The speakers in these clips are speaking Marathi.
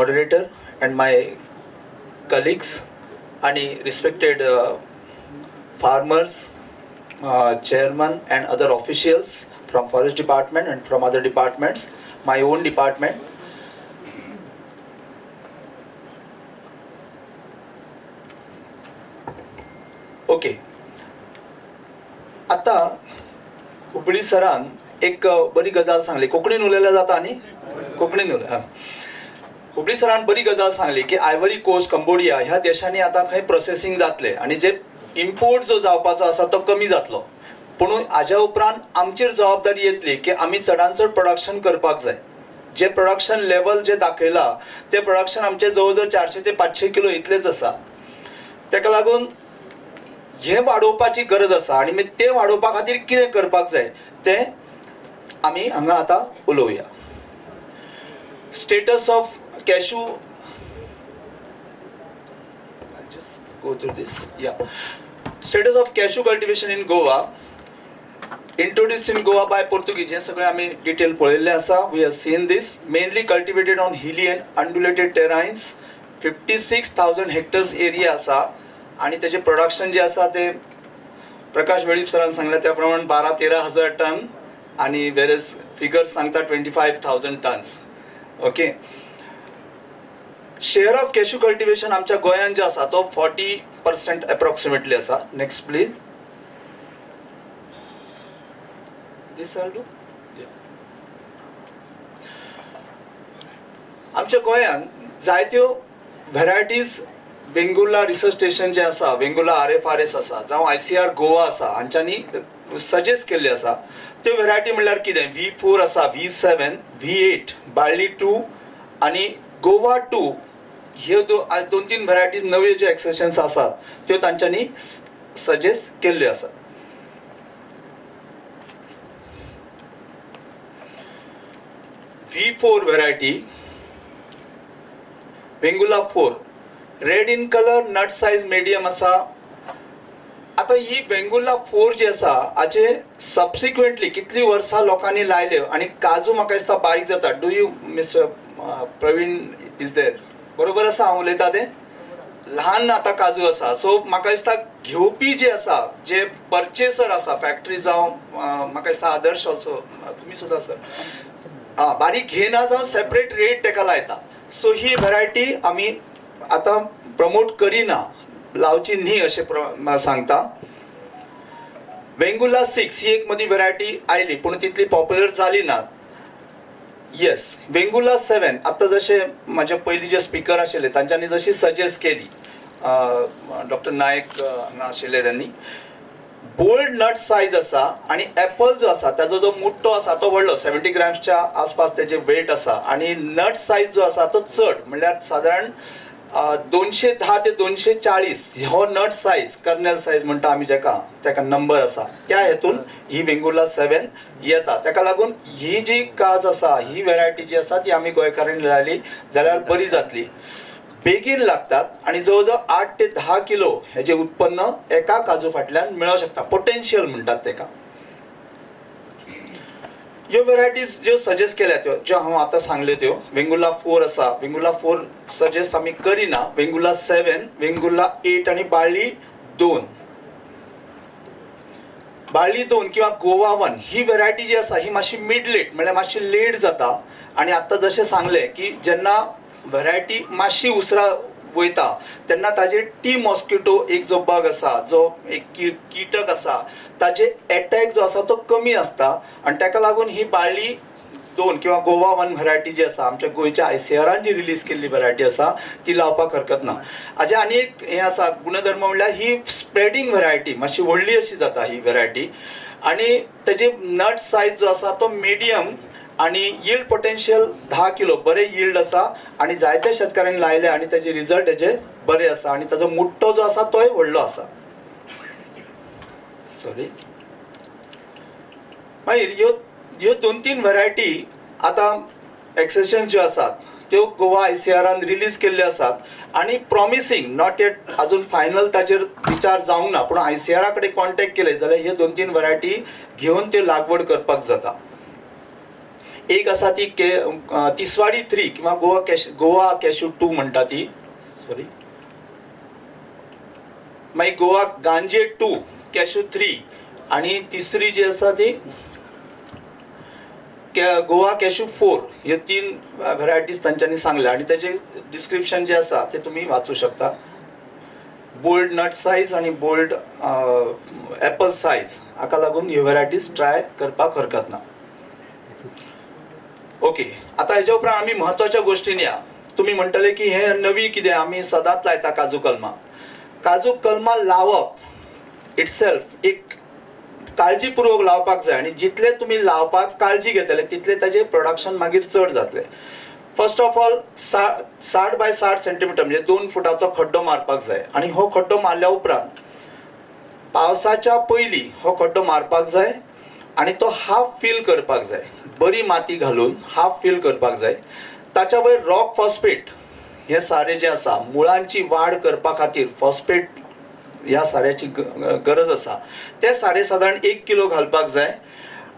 मॉडरेटर अँड माय कलिग्स आणि respected farmers chairman and other officials from forest department and from other departments my own department okay आता हुबळी सरान एक uh, बरी गजाल सांगली. कोकणीन उलयला जाता न्ही कोकणीन उलय हुबळी सरान बरी गजाल सांगली की आयवरी कोस्ट कंबोडिया ह्या देशांनी आता खंय प्रोसेसिंग जातले आणि जे इम्पोर्ट जो जावपाचो आसा तो कमी जातलो. पूण हाज्या उपरांत आमचेर जबाबदारी येतली की आमी चडांत चड प्रोडक्शन करपाक जाय. जे प्रोडक्शन लेवल जे दाखयला ते प्रोडक्शन आमचे जवळ जवळ चारशे ते पांचशे किलो इतलेच आसा. ताका लागून हे वाडोवपाची गरज आसा आनी मागीर ते वाडोवपा खातीर कितें करपाक जाय तें आमी हांगा आतां उलोवया. Status of cashew go through this. Yeah. Status of cashew cultivation in goa. Introduced in goa by portuguese. हे सगळे आमी डिटेल पळयल्ले आसा we have seen this mainly cultivated on hilly and undulated terrains fifty six thousand hectares area आसा आणि त्याचे प्रोडक्शन जे आसा ते प्रकाश वेळीप सरान सांगल्या त्या प्रमाणे बारा तेरा हजार टन. आणि वेरेज फिगर्स सांगता twenty five thousand tons okay share of cashew cultivation आमच्या गोंयांत जे आसा तो फॉर्टी पर्सेंट अप्रॉक्सिमेटली आसा नेक्स्ट प्लीज दिस डू आमच्या गोंयांत जायत्यो व्हरायटीज वेंगुर्ला रिसर्च स्टेशन जे आसा Vengurla R F R S आसा जावं आय सी आर गोवा आसा हांच्यांनी सजेस्ट केल्ले आसा त्यो व्हरायटी म्हणल्यार कितें? व्ही फोर आसा V seven V eight Balli two आनी गोवा टू ह्यो दो दोन तीन व्हरायटीज नवे ज्यो एक्सेशन्स आसात त्यो तांच्यांनी सजेस्ट केल्ल्यो आसात V four variety Vengurla four red in colour nut size medium आसा आता ही वेंगुला फोर जी आसा हाचे सबसिक्वेंटली कितली वर्सां लोकांनी लायल्यो आणि काजू म्हाका दिसता बारीक जाता do you mister Praveen is there बरोबर आसा हांव उलयता तें ल्हान आतां काजू आसा सो म्हाका दिसता घेवपी जे आसा जे पर्चेसर आसा फॅक्टरी जावं म्हाका दिसता आदर्श ऑल्सो तुमी सुद्दां सर. आं बारीक घेना जावं सेपरेट रेट ताका लायता. सो ही व्हरायटी आमी आतां प्रमोट करिना. लावची न्ही अशें प्र- सांगता. वेंगुला सिक्स ही एक मदी व्हरायटी आयली पूण तितली पॉप्युलर जाली ना. येस वेंगुला सेवन आतां जशे म्हाजे पयलीं जे स्पिकर आशिल्ले तांच्यांनी जशी सजेस्ट केली डॉक्टर नायक हांगा आशिल्ले त्यांनी बोल्ड नट सायज आसा आणि ऍपल जो आसा ताजो जो मुट्टो आसा तो व्हडलो सेव्हन्टी ग्रॅम्सच्या आसपास तेजे वेट आसा आणि नट सायज जो आसा तो चड म्हणल्यार सादारण दोनशे धा ते दोनशे चाळीस हो नट सायज कर्नेल सायज म्हणटा आमी जेका तेका नंबर आसा त्या हेतून ही वेंगुर्ला सेवन येता तेका लागून ही जी काज आसा ही व्हरायटी जी आसा ती आमी गोंयकारांनी लायली जाल्यार बरी जातली. बेगीन लागतात आणि जवळजवळ आठ ते दहा किलो हेजे उत्पन्न एका काजू फाटल्यान मेळूं शकता. पोटेन्शियल म्हणटात तेका ह्यो व्हरायटीज ज्यो सजेस्ट केल्या त्यो ज्यो हांव आतां सांगल्यो त्यो वेंगुर्ला फोर आसा वेंगुर्ला फोर सजेस्ट आमी करिना वेंगुर्ला सेवन वेंगुर्ला एट आनी बाळ्ळी दोन. बाळ्ळी दोन किंवा गोवा वन ही व्हरायटी जी आसा ही मातशी मिड लेट म्हळ्यार म्हणजे मातशी लेट जाता. आणि आतां जशें सांगलें की जेन्ना व्हरायटी मातशी उसरा वयता तेन्ना ताजेर टी मॉस्किटो एक जो बग आसा जो एक की- किटक आसा ताजे एटॅक जो आसा तो कमी आसता आनी ताका लागून ही बाळ्ळी दोन किंवा गोवा वन व्हरायटी जी आसा आमच्या गोंयच्या आय सी आरान जी रिलीज केल्ली व्हरायटी आसा ती लावपाक हरकत ना. हाजे आनी एक हें आसा गुणधर्म म्हणल्यार ही स्प्रेडींग व्हरायटी मातशी व्हडली अशी जाता ही व्हरायटी आनी तेजे नट सायज जो आसा तो मिडियम आणि यील्ड पोटेन्शियल धा किलो बरे यील्ड आसा आणि जायत्या शेतकऱ्यांनी लायले आणि त्याचे रिझल्ट हेजे बरे आसा आणि ताजो मुट्टो जो आसा तोय व्हडलो आसा सॉरी मागीर ह्यो ह्यो दोन तीन व्हरायटी आतां एक्सेशन ज्यो आसात त्यो गोवा आय सी आरान रिलीज केल्ल्यो आसात आनी प्रॉमिसींग नॉट येट अजून फायनल ताचेर विचार जावंक ना पूण आय सी आरा कडेन कॉन्टेक्ट केले जाल्यार ह्यो दोन तीन व्हरायटी घेवन त्यो लागवड करपाक जाता. एक आसा ती के तिसवाडी थ्री किंवा Goa cash Goa cashew two म्हणटा ती. सॉरी मागीर गोवा गांजे टू कॅश्यू थ्री आणि तिसरी जी आसा ती कॅ- गोवा कॅश्यू फोर हे तीन व्हरायटीज तांच्यांनी सांगल्या आणि त्याचे डिस्क्रिप्शन जे आसा ते तुम्ही वाचू शकता. बोल्ड नट सायज आणि बोल्ड ॲपल सायज हाका लागून ह्यो व्हरायटीज ट्राय करपाक हरकत ना. ओके. आता हेच्या उपरांत आमी म्हत्वाच्या गोश्टीन या तुम्ही म्हणटले की हे नवी कितें आमी सदांच लायता काजू कलमां. काजू कलमां लावप इटसेल्फ एक काळजीपूर्वक लावपाक जाय. आणि जितले तुम्ही लावपाक काळजी घेतले तितले ताजे प्रोडक्शन मागीर चड जातले. फर्स्ट ऑफ ऑल सा साठ बाय साठ सेंटीमीटर म्हणजे दोन फुटाचो खड्डो मारपाक जाय. आणि हो खड्डो मारल्या उपरांत पावसाच्या पयलीं हो खड्डो मारपाक जाय. आणि तो हाफ फील करपाक जाय. बरी माती घालून हाफ फील करपाक जाय. ताच्या वयर रॉक फॉस्फेट हे सारे जे आसा मुळांची वाड करपा खातीर फॉस्फेट ह्या साऱ्याची गरज आसा. ते सारे सादारण एक किलो घालपाक जाय.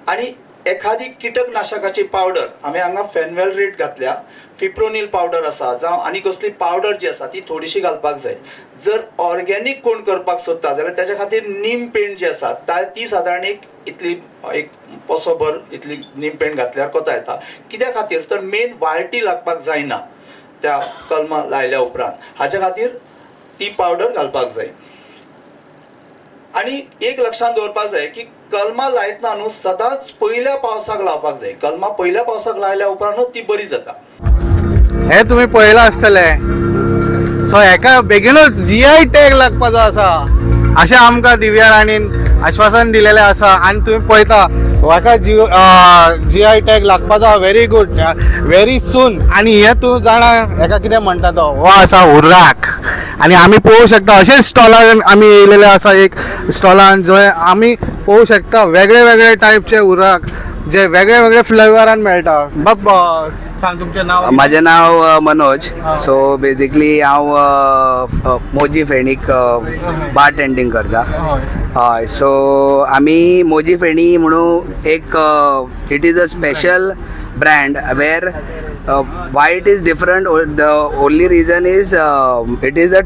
आनी एखादी कीटकनाशकाची पावडर आम्ही हांगा फॅनवेल रेट घातल्या फिप्रोनील पावडर आसा जावं आनी कसली पावडर जी आसा ती थोडीशी घालपाक जाय. जर ऑर्गेनीक कोण करपाक सोदता जाल्यार त्याच्या खातीर नीम पेंट जी आसा ता- ती सादारण एक इतली एक पसोभर इतली नीम पेंट घातल्यार कोता येता. कित्या खातीर? तर मेन वाळटी लागपाक जायना त्या कलमां लायल्या उपरांत. हाच्या खातीर ती पावडर घालपाक जाय. आनी एक लक्षांत दवरपाक जाय की कलमां लायतना न्हू सदांच पयल्या पावसाक लावपाक जाय. कलमां पयल्या पावसाक लायल्या उपरांतूच ती बरी जाता. हे तुम्ही पळयला आसतले. सो हेका बेगीनच जी आय टॅग लागपाचो आसा. अशें आमकां दिव्या राणीन आश्वासन दिलेलें आसा. आनी तुमी पळयता हाका जी जी आय टॅग लागपाचो आहा व्हेरी गूड व्हेरी सून आनी हे तूं जाणा हेका कितें म्हणटा तो? हो आसा उर्राक. आनी आमी पळोवंक शकता अशेंच स्टॉलार आमी येयलेले आसा एक स्टॉलान जंय आमी पळोवंक शकता वेगळे वेगळे टायपचे उर्राक जे वेगळे वेगळे फ्लेवरान मेळटा बाब सांग तुमचें नांव. माझं नाव अ, मनोज. सो बेसिकली हांव अ, मोजी फेणीक बार टेंडिंग करता. हय. हय सो आमी मोजी फेणी म्हणून एक it is a special brand where why it is different the only reason is it is a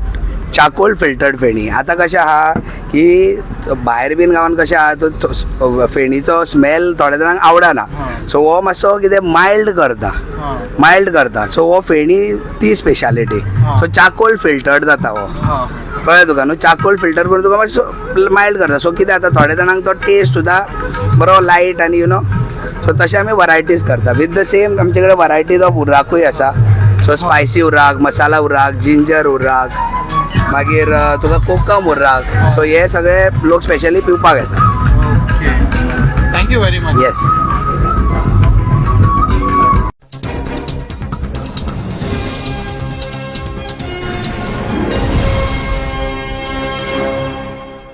charcoal filtered feni आतां कशें आहा की भायर बीन गांवान कशें आहा तो- फेणीचो स्मेल थोड्या जाणांक आवडना. सो हो मातसो कितें मायल्ड करता. मायल्ड करता. सो हो फेणी ती स्पेशालिटी. सो चाकोल फिल्टर्ड जाता हो. कळ्ळें तुका न्हू? चाकोल फिल्टर करून तुका मातसो मायल्ड करता. सो कितें जाता थोड्या जाणांक तो टेस्ट सुद्दां बरो लायट आनी यू नो सो तशें आमी वरायटीज करता विथ द सेम आमचे कडेन वरायटीज ऑफ उर्राकूय आसा so spicy urrak masala urrak ginger urrak मागीर तुका कोकम उर्राक सो हे सगळे लोक स्पेशली पिवपाक येता okay thank you very much yes